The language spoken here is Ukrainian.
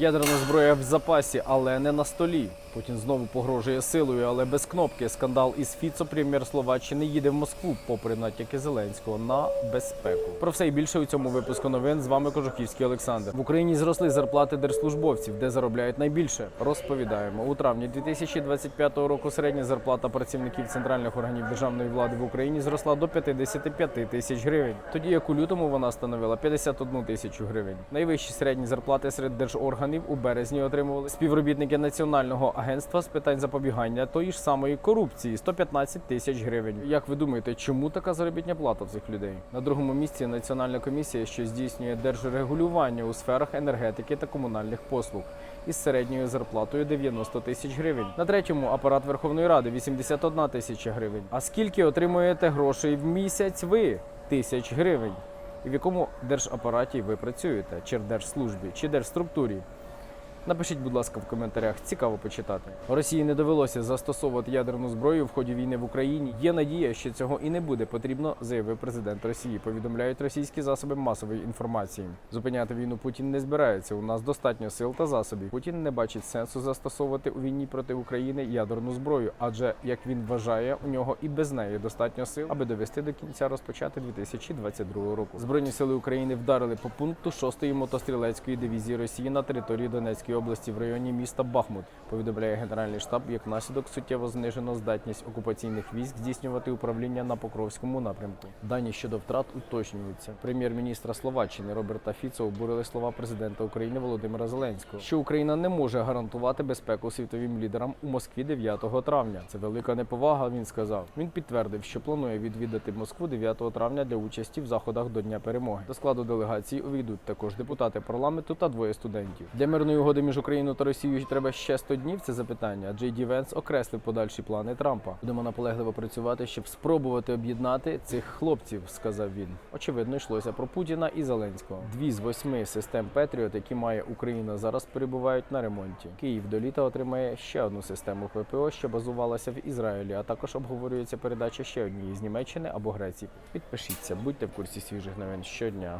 Ядерна зброя в запасі, але не на столі. Путін знову погрожує силою, але без кнопки. Скандал із Фіцо, прем'єр Словаччини, їде в Москву, попри натяки Зеленського на безпеку. Про все і більше у цьому випуску новин з вами Кожухівський Олександр. В Україні зросли зарплати держслужбовців, де заробляють найбільше. Розповідаємо у травні 2025 року. Середня зарплата працівників центральних органів державної влади в Україні зросла до 55 тисяч гривень. Тоді як у лютому вона становила 51 тисячу гривень. Найвищі середні зарплати серед держорганів у березні отримували співробітники національного агентства з питань запобігання тої ж самої корупції 115 тисяч гривень. Як ви думаєте, чому така заробітня плата в цих людей? На другому місці національна комісія, що здійснює держрегулювання у сферах енергетики та комунальних послуг. Із середньою зарплатою 90 тисяч гривень. На третьому апарат Верховної Ради 81 тисяча гривень. А скільки отримуєте грошей в місяць ви? Тисяч гривень. І в якому держапараті ви працюєте? Чи в держслужбі, чи держструктурі? Напишіть, будь ласка, в коментарях. Цікаво почитати. Росії не довелося застосовувати ядерну зброю в ході війни в Україні. Є надія, що цього і не буде потрібно, заявив президент Росії. Повідомляють російські засоби масової інформації. Зупиняти війну Путін не збирається. У нас достатньо сил та засобів. Путін не бачить сенсу застосовувати у війні проти України ядерну зброю, адже як він вважає, у нього і без неї достатньо сил, аби довести до кінця розпочати 2022 року. Збройні сили України вдарили по пункту 6-ї мотострілецької дивізії Росії на території Донецької області в районі міста Бахмут. Повідомляє генеральний штаб. Як наслідок суттєво знижено здатність окупаційних військ здійснювати управління на Покровському напрямку. Дані щодо втрат уточнюються. Прем'єр-міністра Словаччини Роберта Фіцо обурили слова президента України Володимира Зеленського, що Україна не може гарантувати безпеку світовим лідерам у Москві 9 травня. Це велика неповага. Він сказав. Він підтвердив, що планує відвідати Москву 9 травня для участі в заходах до Дня перемоги. До складу делегації увійдуть також депутати парламенту та двоє студентів. Для мирної угоди між Україною та Росією треба ще 100 днів. Це запитання. Джей Ді Венс окреслив подальші плани Трампа. Будемо наполегливо працювати, щоб спробувати об'єднати цих хлопців, сказав він. Очевидно, йшлося про Путіна і Зеленського. Дві з восьми систем Петріот, які має Україна, зараз перебувають на ремонті. Київ до літа отримає ще одну систему ППО, що базувалася в Ізраїлі. А також обговорюється передача ще однієї з Німеччини або Греції. Підпишіться, будьте в курсі свіжих новин щодня.